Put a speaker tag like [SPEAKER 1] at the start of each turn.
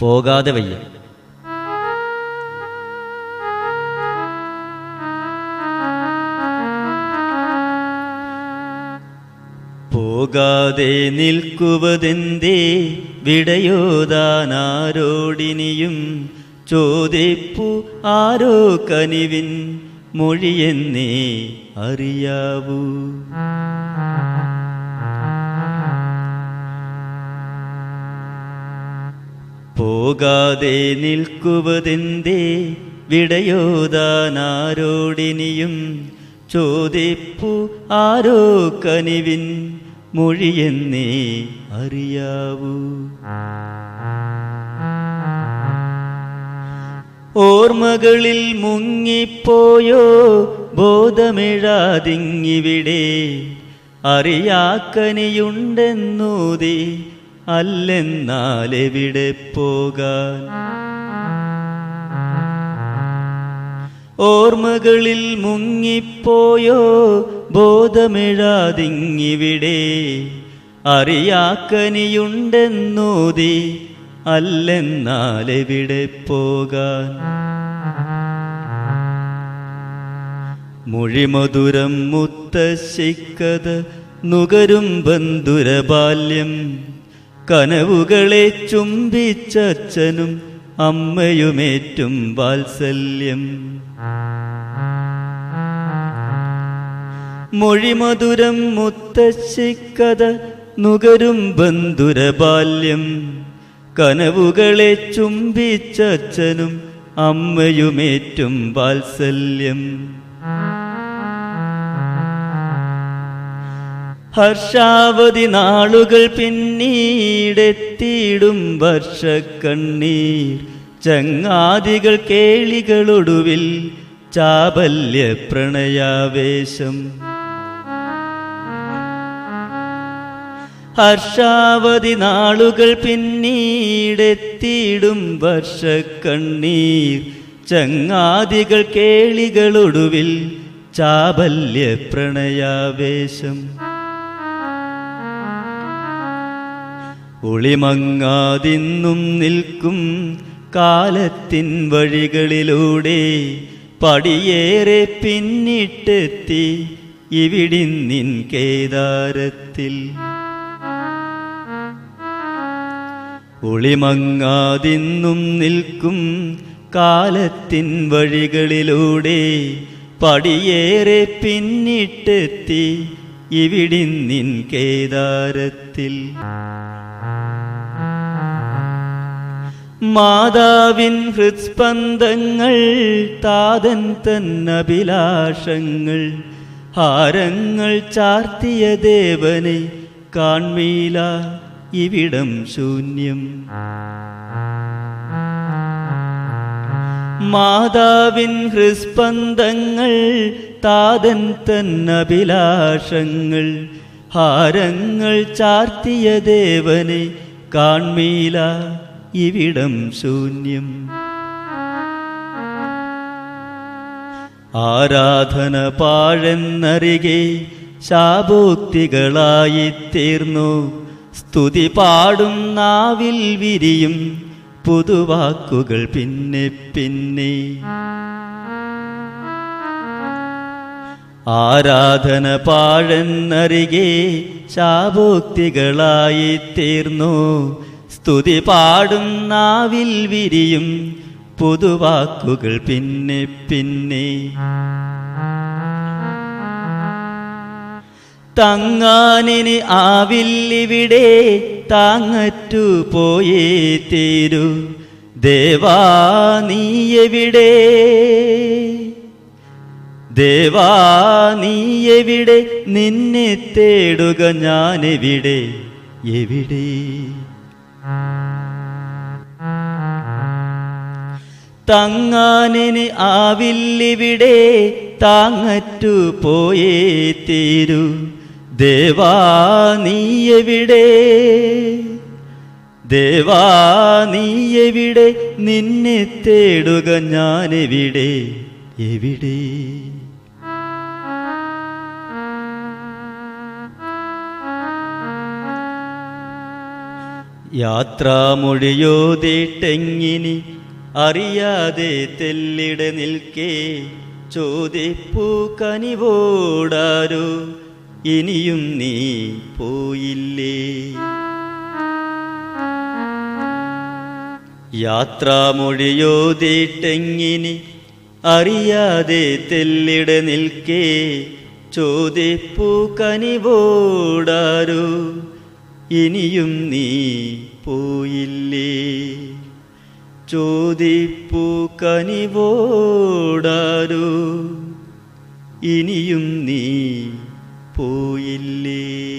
[SPEAKER 1] പോകാതെ വയ്യ. പോകാതെ നിൽക്കുവതെന്തേ? വിടയോതാനാരോടിനിയും ചോദിപ്പു ആരോ കനിവിൻ മൊഴിയെന്നേ അറിയാവൂ. പോകാതെ നിൽക്കുവതെന്തേ? വിടയോതാനാരോടിനിയും ചോദിപ്പു ആരോ കനിവിൻ മൊഴിയെന്നേ അറിയാവൂ. ഓർമ്മകളിൽ മുങ്ങിപ്പോയോ? ബോധമിഴാതിങ്ങിവിടെ. അറിയാക്കനിയുണ്ടെന്നൂതി അല്ലെന്നാലെവിടെ പോകാൻ? ഓർമ്മകളിൽ മുങ്ങിപ്പോയോ? ബോധമിഴാതിങ്ങിവിടെ. അറിയാക്കനിയുണ്ടെന്നൂതി അല്ലെന്നാലെവിടെ പോകാൻ? മൊഴിമധുരം മുത്തശ്ശിക്കത് നുകരും ബന്ധുരബാല്യം. കനവുകളെ ചുംബിച്ചച്ഛനും അമ്മയുമേറ്റും വാത്സല്യം. മൊഴിമധുരം മുത്തശ്ശിക്കഥ നുകരും ബന്ധുരബാല്യം. കനവുകളെ ചുംബിച്ചച്ഛനും അമ്മയുമേറ്റും വാത്സല്യം. ഹർഷാവധി നാളുകൾ പിന്നീടെത്തിയിടും വർഷക്കണ്ണീർ. ചങ്ങാതികൾ കേളികളൊടുവിൽ ചാബല്യ പ്രണയാവേശം ഹർഷാവധി നാളുകൾ പിന്നീടെത്തിയിടും വർഷക്കണ്ണീർ. ചങ്ങാതികൾ കേളികളൊടുവിൽ ചാബല്യ പ്രണയാവേശം ഒളിമങ്ങാതിന്നും നിൽക്കും കാലത്തിൻ വഴികളിലൂടെ പടിയേറെ പിന്നിട്ടെത്തി ഇവിടിന്നിൻ കേദാരത്തിൽ. ഒളിമങ്ങാതിന്നും നിൽക്കും കാലത്തിൻ വഴികളിലൂടെ പടിയേറെ പിന്നിട്ടെത്തി ഇവിടിന്നിൻ കേദാരത്തിൽ. മാതാവിൻ ഹൃത്സ്പന്ദങ്ങൾ താതൻ തന്നഭിലാഷങ്ങൾ ഹാരങ്ങൾ ചാർത്തിയ ദേവനെ കാൺമീല ഇവിടം ശൂന്യം. മാതാവിൻ ഹൃസ്പന്ദങ്ങൾ താതൻ തന്നഭിലാഷങ്ങൾ ഹാരങ്ങൾ ചാർത്തിയ ദേവനെ കാൺമീല ഇവിടം ശൂന്യം. ആരാധന പാഴെന്നറികെ ശാപോക്തികളായി തീർന്നു സ്തുതി പാടും നാവിൽ വിരിയും പുതുവാക്കുകൾ പിന്നെ പിന്നെ. ആരാധന പാഴെന്നറികെ ശാഭോക്തികളായി തീർന്നു. സ്തുതി പാടുന്നാവിൽ വിരിയും പുതുവാക്കുകൾ പിന്നെ പിന്നെ. തങ്ങാനിന് ആവില്ലിവിടെ താങ്ങറ്റു പോയേ തീരു. ദേവാ നീ ദേവാ നീ എവിടെ നിന്നെ തേടുക ഞാനെവിടെ? എവിടെ? തങ്ങാനിന് ആവില്ലിവിടെ താങ്ങറ്റു പോയേ തീരൂ. ദേവാ നീ എവിടെ ദേവാ നീ എവിടെ നിന്നെ തേടുക ഞാനെവിടെ? എവിടെ? യാത്രാമൊഴിയോതിട്ടെങ്ങിനി അറിയാതെ തെല്ലിട നിൽക്കേ. ചോദിപ്പൂ കനിവോടാരോ ഇനിയും നീ പോയില്ലേ? യാത്രാമൊഴിയോതിട്ടെങ്ങിനി അറിയാതെ തെല്ലിട നിൽക്കേ. ചോദിപ്പൂ കനിവോടാരോ ഇനിയും നീ പോയില്ലേ? ചോദിപ്പൂ കനിവോടാരോ? ഇനിയും നീ പോയില്ലേ?